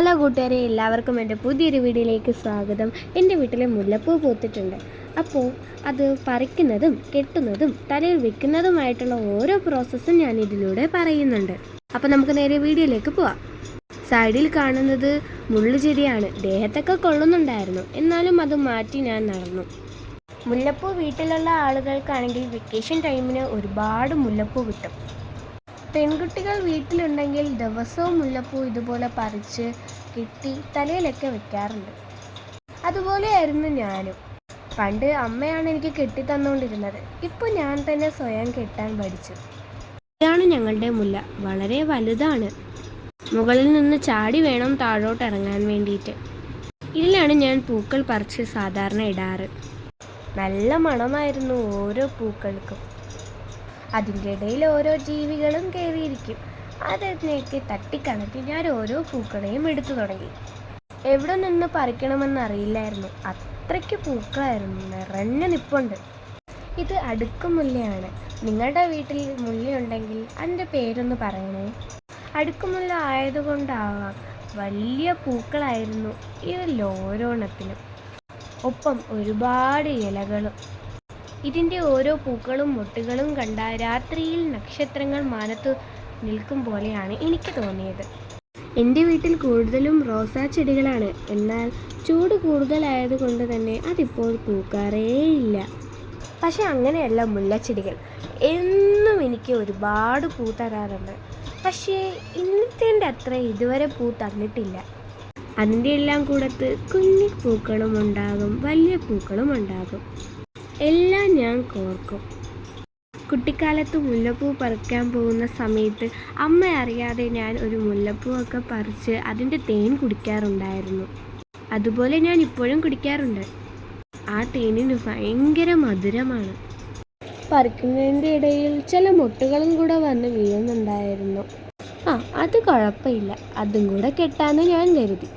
Hello കൂട്ടുകാരെ എല്ലാവർക്കും എന്റെ പുതിയൊരു വീഡിയോയിലേക്ക് സ്വാഗതം. എന്റെ വീട്ടിലെ മുല്ലപ്പൂ പൂത്തിട്ടുണ്ട്. അപ്പോൾ അത് പറിക്കുന്നതും കെട്ടുന്നതും തലയിൽ വെക്കുന്നതുമായിട്ടുള്ള ഓരോ പ്രോസസ്സും ഞാൻ ഇതിലൂടെ പറയുന്നുണ്ട്. അപ്പോൾ നമുക്ക് നേരെ വീഡിയോയിലേക്ക് പോവാം. സൈഡിൽ കാണുന്നത് മുള്ളുചെടിയാണ് ദേഹത്തൊക്കെ കൊള്ളുന്നുണ്ടായിരുന്നു. എന്നാലും അത് മാറ്റി ഞാൻ നടന്നു. മുല്ലപ്പൂ വീട്ടിലുള്ള ആളുകൾക്കാണെങ്കിൽ വെക്കേഷൻ ടൈമിന് ഒരുപാട് മുല്ലപ്പൂ കിട്ടും. പെൺകുട്ടികൾ വീട്ടിലുണ്ടെങ്കിൽ ദിവസവും മുല്ലപ്പൂ ഇതുപോലെ പറിച്ച് കെട്ടി തലയിലൊക്കെ വെക്കാറുണ്ട്. അതുപോലെയായിരുന്നു ഞാനും. പണ്ട് അമ്മയാണ് എനിക്ക് കെട്ടി തന്നുകൊണ്ടിരുന്നത് ഇപ്പോൾ ഞാൻ തന്നെ സ്വയം കെട്ടാൻ പഠിച്ചു. ഇതാണ് ഞങ്ങളുടെ മുല്ല. വളരെ വലുതാണ്. മുകളിൽ നിന്ന് ചാടി വേണം താഴോട്ട് ഇറങ്ങാൻ വേണ്ടിയിട്ട്. ഇതിലാണ് ഞാൻ പൂക്കൾ പറിച്ച് സാധാരണ ഇടാറ്. നല്ല മണമായിരുന്നു ഓരോ പൂക്കൾക്കും. അതിന്റെ ഇടയിൽ ഓരോ ജീവികളും കയറിയിരിക്കും. അതിലേക്ക് തട്ടിക്കണക്കി ഞാൻ ഓരോ പൂക്കളെയും എടുത്തു തുടങ്ങി. എവിടെ നിന്ന് പറിക്കണമെന്ന് അറിയില്ലായിരുന്നു. അത്രയ്ക്ക് പൂക്കളായിരുന്നു. നിറഞ്ഞ നിപ്പുണ്ട്. ഇത് അടുക്കുമുല്ലയാണ് നിങ്ങളുടെ വീട്ടിൽ മുല്ലയുണ്ടെങ്കിൽ അതിന്റെ പേരൊന്ന് പറയണേ. അടുക്കുമുല്ല ആയതുകൊണ്ടാവാം. വലിയ പൂക്കളായിരുന്നു ഈ ഓരോണത്തിനും ഒപ്പം ഒരുപാട് ഇലകളും. ഇതിന്റെ ഓരോ പൂക്കളും മുട്ടുകളും കണ്ട രാത്രിയിൽ നക്ഷത്രങ്ങൾ മാനത്ത് നിൽക്കും പോലെയാണ് എനിക്ക് തോന്നിയത്. എന്റെ വീട്ടിൽ കൂടുതലും റോസാ ചെടികളാണ്. എന്നാൽ ചൂട് കൂടുതലായതുകൊണ്ട് തന്നെ അതിപ്പോൾ പൂക്കാറേയില്ല പക്ഷെ അങ്ങനെയല്ല മുല്ലച്ചെടികൾ. എന്നും എനിക്ക് ഒരുപാട് പൂ തരാറുണ്ട്. പക്ഷേ ഇന്നത്തെ അത്ര ഇതുവരെ പൂ തന്നിട്ടില്ല. അതിന്റെ എല്ലാം കൂടത്ത് കുഞ്ഞു പൂക്കളും ഉണ്ടാകും വലിയ പൂക്കളും ഉണ്ടാകും. എല്ലാം ഞാൻ കോർക്കും. കുട്ടിക്കാലത്ത് മുല്ലപ്പൂ പറിക്കാൻ പോകുന്ന സമയത്ത് അമ്മ അറിയാതെ ഞാൻ ഒരു മുല്ലപ്പൂവൊക്കെ പറിച്ച് അതിന്റെ തേൻ കുടിക്കാറുണ്ടായിരുന്നു. അതുപോലെ ഞാൻ ഇപ്പോഴും കുടിക്കാറുണ്ട്. ആ തേനിന് ഭയങ്കര മധുരമാണ്. പറിക്കുന്നതിന്റെ ഇടയിൽ ചില മുട്ടുകളും കൂടെ വന്ന് വീഴുന്നുണ്ടായിരുന്നു. ആ അത് കുഴപ്പമില്ല. അതും കൂടെ കെട്ടാന്ന് ഞാൻ കരുതി.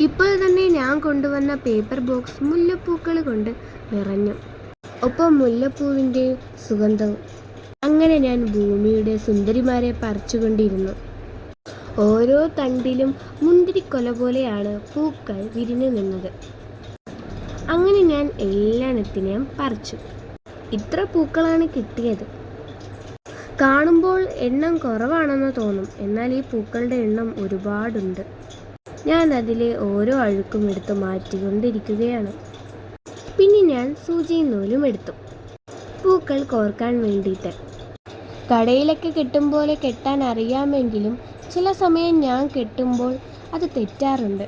ഇപ്പോൾ തന്നെ ഞാൻ കൊണ്ടുവന്ന പേപ്പർ ബോക്സ് മുല്ലപ്പൂക്കൾ കൊണ്ട് നിറഞ്ഞു. ഒപ്പം മുല്ലപ്പൂവിന്റെ സുഗന്ധവും അങ്ങനെ ഞാൻ ഭൂമിയുടെ സുന്ദരിമാരെ പറിച്ചുകൊണ്ടിരുന്നു. ഓരോ തണ്ടിലും മുന്തിരിക്കൊല പോലെയാണ് പൂക്കൾ വിരിഞ്ഞു നിന്നത്. അങ്ങനെ ഞാൻ എല്ലാത്തിനെയും പറിച്ചു. ഇത്ര പൂക്കളാണ് കിട്ടിയത്. കാണുമ്പോൾ എണ്ണം കുറവാണെന്ന് തോന്നും. എന്നാൽ ഈ പൂക്കളുടെ എണ്ണം ഒരുപാടുണ്ട്. ഞാൻ അതിലെ ഓരോ അഴുക്കും എടുത്ത് മാറ്റിക്കൊണ്ടിരിക്കുകയാണ്. ഞാൻ സൂചിയും നൂലും എടുത്തു. പൂക്കൾ കോർക്കാൻ വേണ്ടിയിട്ട്. കടയിലൊക്കെ കെട്ടും പോലെ കെട്ടാൻ അറിയാമെങ്കിലും ചില സമയം ഞാൻ കെട്ടുമ്പോൾ അത് തെറ്റാറുണ്ട്.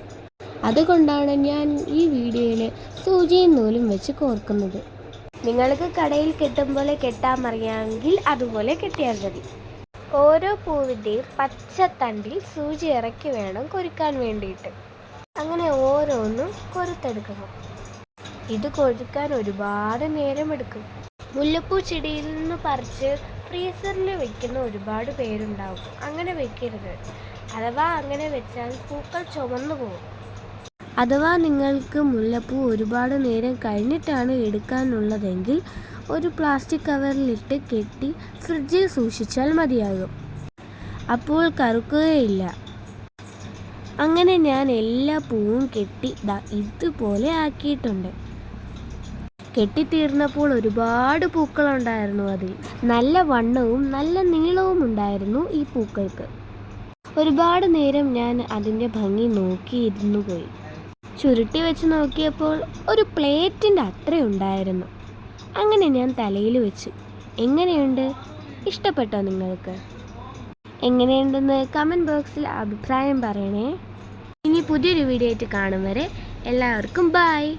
അതുകൊണ്ടാണ് ഞാൻ ഈ വീഡിയോയിൽ സൂചിയും നൂലും വെച്ച് കോർക്കുന്നത്. നിങ്ങൾക്ക് കടയിൽ കെട്ടും പോലെ കെട്ടാൻ അറിയാമെങ്കിൽ അതുപോലെ കെട്ടിയാൽ മതി. ഓരോ പൂവിന്റെയും പച്ചത്തണ്ടിൽ സൂചി ഇറക്കി വേണം കൊരുക്കാൻ വേണ്ടിയിട്ട്. അങ്ങനെ ഓരോന്നും കൊരുത്തെടുക്കണം ഇത് കൊഴുക്കാൻ ഒരുപാട് നേരമെടുക്കും. മുല്ലപ്പൂ ചെടിയിൽ നിന്ന് പറിച്ച് ഫ്രീസറിൽ വെക്കുന്ന ഒരുപാട് പേരുണ്ടാവും. അങ്ങനെ വെക്കരുത്. അഥവാ അങ്ങനെ വെച്ചാൽ പൂക്കൾ ചുമന്നു പോകും. അഥവാ നിങ്ങൾക്ക് മുല്ലപ്പൂ ഒരുപാട് നേരം കഴിഞ്ഞിട്ടാണ് എടുക്കാനുള്ളതെങ്കിൽ ഒരു പ്ലാസ്റ്റിക് കവറിലിട്ട് കെട്ടി ഫ്രിഡ്ജിൽ സൂക്ഷിച്ചാൽ മതിയാകും. അപ്പോൾ കറുക്കുകയില്ല. അങ്ങനെ ഞാൻ എല്ലാ പൂവും കെട്ടി ഇതുപോലെ ആക്കിയിട്ടുണ്ട്. കെട്ടിത്തീർന്നപ്പോൾ ഒരുപാട് പൂക്കളുണ്ടായിരുന്നു അതിൽ. നല്ല വണ്ണവും നല്ല നീളവും ഉണ്ടായിരുന്നു ഈ പൂക്കൾക്ക്. ഒരുപാട് നേരം ഞാൻ അതിന്റെ ഭംഗി നോക്കിയിരുന്നു പോയി. ചുരുട്ടി വെച്ച് നോക്കിയപ്പോൾ ഒരു പ്ലേറ്റിന്റെ അത്ര ഉണ്ടായിരുന്നു. അങ്ങനെ ഞാൻ തലയിൽ വെച്ചു. എങ്ങനെയുണ്ട്? ഇഷ്ടപ്പെട്ടോ നിങ്ങൾക്ക്? എങ്ങനെയുണ്ടെന്ന് കമന്റ് ബോക്സിൽ അഭിപ്രായം പറയണേ. ഇനി പുതിയൊരു വീഡിയോ ആയിട്ട് കാണും വരെ എല്ലാവർക്കും ബായ്